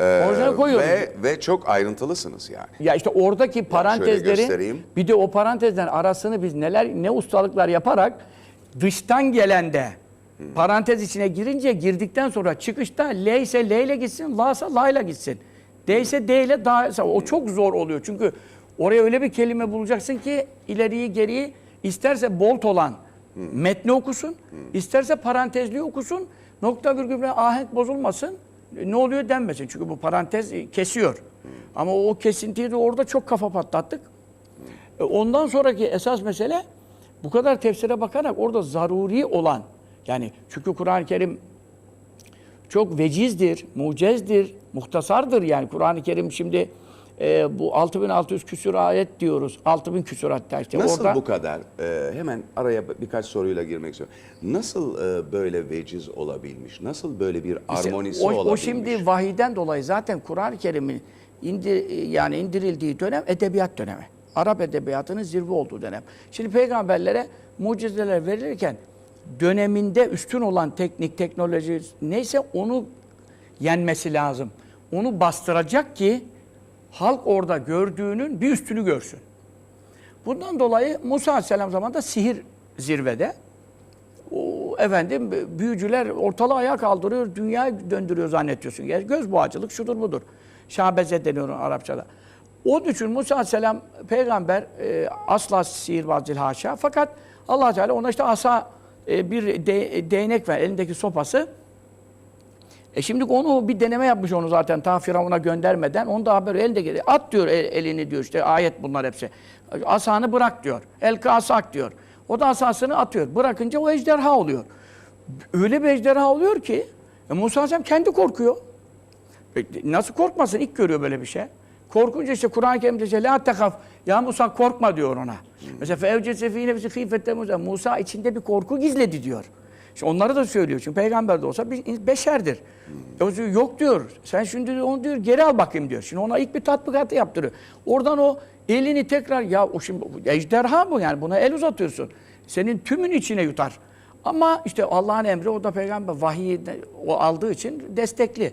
Ee, Orijinal koyuyoruz. Ve, ve çok ayrıntılısınız yani. Ya işte oradaki parantezleri göstereyim. bir de o parantezlerin arasını biz neler ne ustalıklar yaparak dıştan gelende parantez içine girince girdikten sonra çıkışta L ise L ile gitsin, La ise La ile gitsin. D ise D ile Da ise o çok zor oluyor. Çünkü oraya öyle bir kelime bulacaksın ki ileriyi geriyi isterse bolt olan metni okusun, isterse parantezli okusun. Nokta virgülüne ahenk bozulmasın. Ne oluyor denmesin. Çünkü bu parantez e, kesiyor. Ama o kesintiyi de orada çok kafa patlattık. E, Ondan sonraki esas mesele bu kadar tefsire bakarak orada zaruri olan yani çünkü Kur'an-ı Kerim çok vecizdir, mucezdir, muhtasardır yani Kur'an-ı Kerim şimdi e, bu 6600 küsur ayet diyoruz. 6000 küsur hatta işte Nasıl orada bu kadar? Ee, hemen araya birkaç soruyla girmek istiyorum. Nasıl e, böyle veciz olabilmiş? Nasıl böyle bir armonisi o, olabilmiş? o şimdi vahiden dolayı zaten Kur'an-ı Kerim'in indir, yani indirildiği dönem edebiyat dönemi. Arap edebiyatının zirve olduğu dönem. Şimdi peygamberlere mucizeler verilirken döneminde üstün olan teknik, teknoloji neyse onu yenmesi lazım. Onu bastıracak ki halk orada gördüğünün bir üstünü görsün. Bundan dolayı Musa Aleyhisselam zamanında sihir zirvede. O, efendim büyücüler ortalığı ayağa kaldırıyor, dünyayı döndürüyor zannediyorsun. Yani göz boğacılık şudur budur. Şabeze deniyor Arapçada. Onun için Musa Aleyhisselam peygamber e, asla sihirbaz değil haşa. Fakat allah Teala ona işte asa e, bir de, değnek ver, elindeki sopası. E şimdi onu bir deneme yapmış onu zaten ta Firavun'a göndermeden. Onu da haber elde geliyor. At diyor el- elini diyor işte ayet bunlar hepsi. Asanı bırak diyor. El kasak diyor. O da asasını atıyor. Bırakınca o ejderha oluyor. Öyle bir ejderha oluyor ki e, Musa Aleyhisselam kendi korkuyor. E, Nasıl korkmasın? İlk görüyor böyle bir şey. Korkunca işte Kur'an-ı Kerim'de işte la tekaf. Ya Musa korkma diyor ona. Mesela fevcese fî nefsi Musa. Musa içinde bir korku gizledi diyor. İşte onları da söylüyor. Çünkü peygamber de olsa bir beşerdir. O diyor, yok diyor. Sen şimdi onu diyor geri al bakayım diyor. Şimdi ona ilk bir tatbikatı yaptırıyor. Oradan o elini tekrar ya o şimdi ejderha bu yani buna el uzatıyorsun. Senin tümün içine yutar. Ama işte Allah'ın emri o da peygamber vahiyi de- o aldığı için destekli.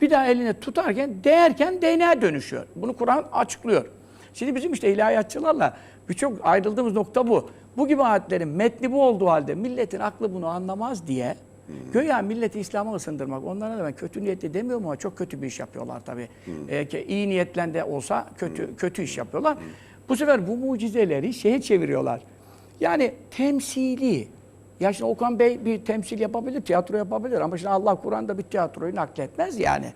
Bir daha eline tutarken, değerken değneğe dönüşüyor. Bunu Kur'an açıklıyor. Şimdi bizim işte ilahiyatçılarla birçok ayrıldığımız nokta bu. Bu gibi ayetlerin metni bu olduğu halde milletin aklı bunu anlamaz diye göya milleti İslam'a ısındırmak. Onlara da ben kötü niyetli demiyorum ama çok kötü bir iş yapıyorlar tabii. Ee, ki iyi niyetle de olsa kötü kötü iş yapıyorlar. Bu sefer bu mucizeleri şeye çeviriyorlar. Yani temsili. Ya şimdi Okan Bey bir temsil yapabilir, tiyatro yapabilir ama şimdi Allah Kur'an'da bir tiyatroyu nakletmez yani.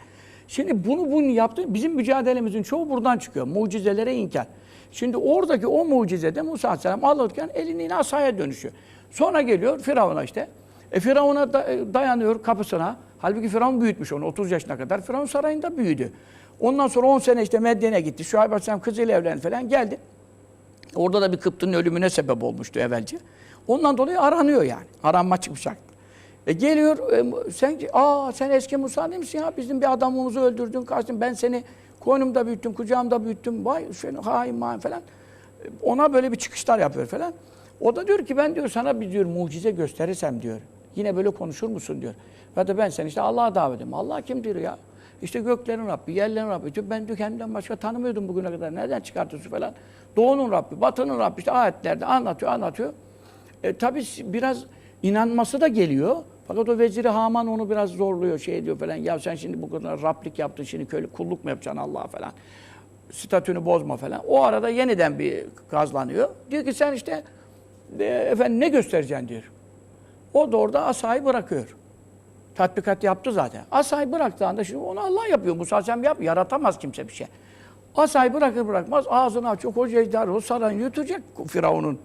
Şimdi bunu bunu yaptı. Bizim mücadelemizin çoğu buradan çıkıyor. Mucizelere inkar. Şimdi oradaki o mucizede Musa Aleyhisselam alırken elini asaya dönüşüyor. Sonra geliyor Firavun'a işte. E Firavun'a da- e, dayanıyor kapısına. Halbuki Firavun büyütmüş onu 30 yaşına kadar. Firavun sarayında büyüdü. Ondan sonra 10 sene işte Medyen'e gitti. Şuayb Aleyhisselam kızıyla evlendi falan geldi. Orada da bir Kıptı'nın ölümüne sebep olmuştu evvelce. Ondan dolayı aranıyor yani. Aranma çıkacak. E geliyor, e, sen aa sen eski Musa değil misin ya? Bizim bir adamımızı öldürdün, kaçtın. Ben seni koynumda büyüttüm, kucağımda büyüttüm. Vay sen hain main falan. E, Ona böyle bir çıkışlar yapıyor falan. O da diyor ki ben diyor sana bir diyor mucize gösterirsem diyor. Yine böyle konuşur musun diyor. Ve de ben seni işte Allah'a davet edeyim. Allah kimdir ya? İşte göklerin Rabbi, yerlerin Rabbi. Diyor, ben diyor kendimden başka tanımıyordum bugüne kadar. Nereden çıkartıyorsun falan. Doğunun Rabbi, batının Rabbi işte ayetlerde anlatıyor, anlatıyor. E, tabii biraz inanması da geliyor. Fakat o veziri Haman onu biraz zorluyor, şey diyor falan. Ya sen şimdi bu kadar Rablik yaptın, şimdi köle kulluk mu yapacaksın Allah'a falan. Statünü bozma falan. O arada yeniden bir gazlanıyor. Diyor ki sen işte e, efendim ne göstereceksin diyor. O da orada asayı bırakıyor. Tatbikat yaptı zaten. Asayı bıraktığında şimdi onu Allah yapıyor. Musa Aleyhisselam yap, yaratamaz kimse bir şey. Asayı bırakır bırakmaz ağzını açıyor. Koca ejderha o sarayını yutacak Firavun'un.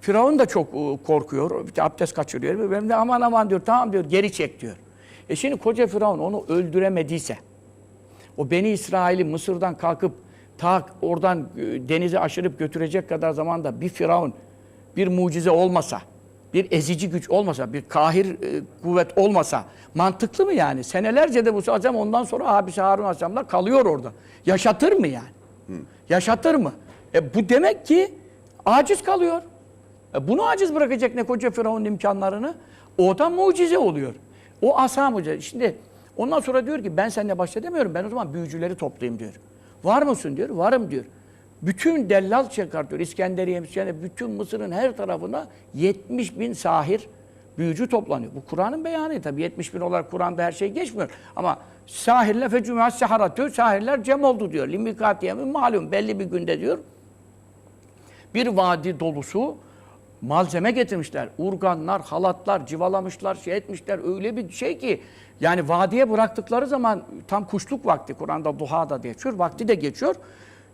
Firavun da çok e, korkuyor. Abdest kaçırıyor. Benim de aman aman diyor. Tamam diyor. Geri çek diyor. E şimdi koca Firavun onu öldüremediyse o Beni İsrail'i Mısır'dan kalkıp ta oradan e, denizi aşırıp götürecek kadar zamanda bir Firavun bir mucize olmasa, bir ezici güç olmasa, bir kahir e, kuvvet olmasa mantıklı mı yani? Senelerce de Musa Aleyhisselam ondan sonra abisi Harun Aleyhisselam'la kalıyor orada. Yaşatır mı yani? Yaşatır mı? E bu demek ki aciz kalıyor. E bunu aciz bırakacak ne koca Firavun'un imkanlarını? O da mucize oluyor. O asa mucize. Şimdi Ondan sonra diyor ki ben seninle baş edemiyorum. Ben o zaman büyücüleri toplayayım diyor. Var mısın diyor. Varım diyor. Bütün dellal çıkartıyor. İskenderiye, İskenderiye, bütün Mısır'ın her tarafına 70 bin sahir büyücü toplanıyor. Bu Kur'an'ın beyanı tabii 70 bin olarak Kur'an'da her şey geçmiyor. Ama sahirle fecümâs seharat diyor. Sahirler cem oldu diyor. Limikatiyemin malum belli bir günde diyor. Bir vadi dolusu malzeme getirmişler. Urganlar, halatlar, civalamışlar, şey etmişler. Öyle bir şey ki yani vadiye bıraktıkları zaman tam kuşluk vakti. Kur'an'da duha da geçiyor. Vakti de geçiyor.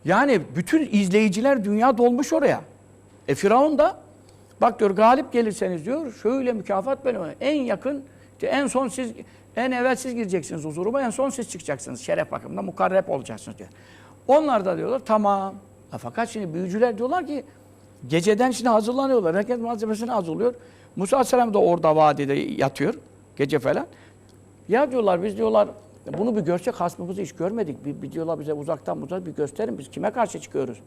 Yani bütün izleyiciler dünya dolmuş oraya. E Firavun da bak diyor galip gelirseniz diyor şöyle mükafat benim. En yakın işte en son siz en evvel siz gireceksiniz huzuruma en son siz çıkacaksınız. Şeref bakımından mukarreb olacaksınız diyor. Onlar da diyorlar tamam. Ha, fakat şimdi büyücüler diyorlar ki geceden şimdi hazırlanıyorlar. Herkes malzemesini hazırlıyor. Musa Aleyhisselam da orada vadide yatıyor gece falan. Ya diyorlar biz diyorlar bunu bir görsek hasmımızı hiç görmedik. Bir, bir diyorlar bize uzaktan uzak bir gösterin biz kime karşı çıkıyoruz?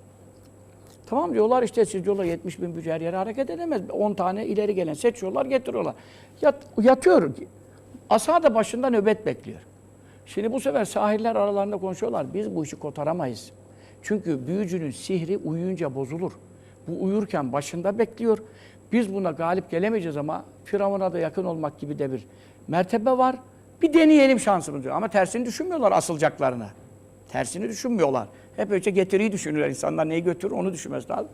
Tamam diyorlar işte siz diyorlar 70 bin büyücü her yere hareket edemez. 10 tane ileri gelen seçiyorlar getiriyorlar. Yat, yatıyor. Asa da başında nöbet bekliyor. Şimdi bu sefer sahiller aralarında konuşuyorlar. Biz bu işi kotaramayız. Çünkü büyücünün sihri uyuyunca bozulur. Bu uyurken başında bekliyor. Biz buna galip gelemeyeceğiz ama Firavun'a da yakın olmak gibi de bir mertebe var. Bir deneyelim şansımızı diyor. Ama tersini düşünmüyorlar asılacaklarını. Tersini düşünmüyorlar. Hep önce getiriyi düşünüyorlar. İnsanlar neyi götürür onu düşünmesi lazım.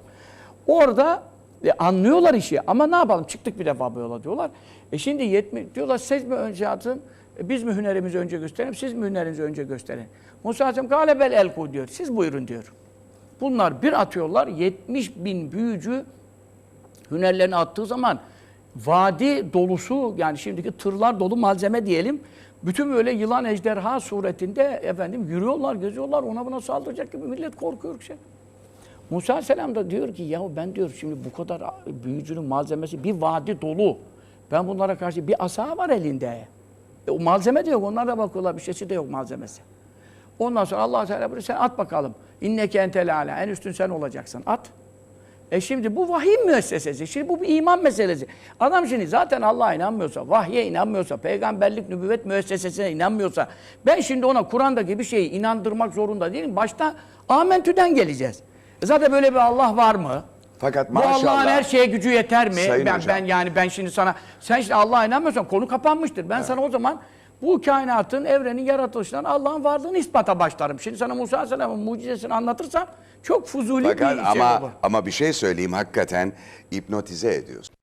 Orada e, anlıyorlar işi ama ne yapalım çıktık bir defa bu yola diyorlar. E şimdi 70 diyorlar siz mi önce atın, e, biz mi hünerimizi önce gösterelim, siz mi hünerinizi önce gösterin. Musa Aleyhisselam galebel elku diyor. Siz buyurun diyor. Bunlar bir atıyorlar 70 bin büyücü hünerlerini attığı zaman vadi dolusu yani şimdiki tırlar dolu malzeme diyelim. Bütün böyle yılan ejderha suretinde efendim yürüyorlar, geziyorlar. Ona buna saldıracak gibi millet korkuyor şey. Musa Aleyhisselam da diyor ki yahu ben diyor şimdi bu kadar büyücünün malzemesi bir vadi dolu. Ben bunlara karşı bir asa var elinde. E, o malzeme de yok. Onlar da bakıyorlar bir şeysi de yok malzemesi. Ondan sonra Allah Teala buyuruyor sen at bakalım. İnneke entel ala. En üstün sen olacaksın. At. E şimdi bu vahiy müessesesi. Şimdi bu bir iman meselesi. Adam şimdi zaten Allah'a inanmıyorsa, vahye inanmıyorsa, peygamberlik, nübüvvet müessesesine inanmıyorsa, ben şimdi ona Kur'an'daki bir şeyi inandırmak zorunda değilim. Başta amentüden geleceğiz. E zaten böyle bir Allah var mı? Fakat Bu Allah'ın maşallah. her şeye gücü yeter mi? Sayın ben, hocam. ben yani ben şimdi sana sen şimdi Allah'a inanmıyorsan konu kapanmıştır. Ben sana o zaman bu kainatın, evrenin yaratılışından Allah'ın varlığını ispata başlarım. Şimdi sana Musa Aleyhisselam'ın mucizesini anlatırsam çok fuzuli Fakat bir şey ama olur. ama bir şey söyleyeyim hakikaten hipnotize ediyorsun.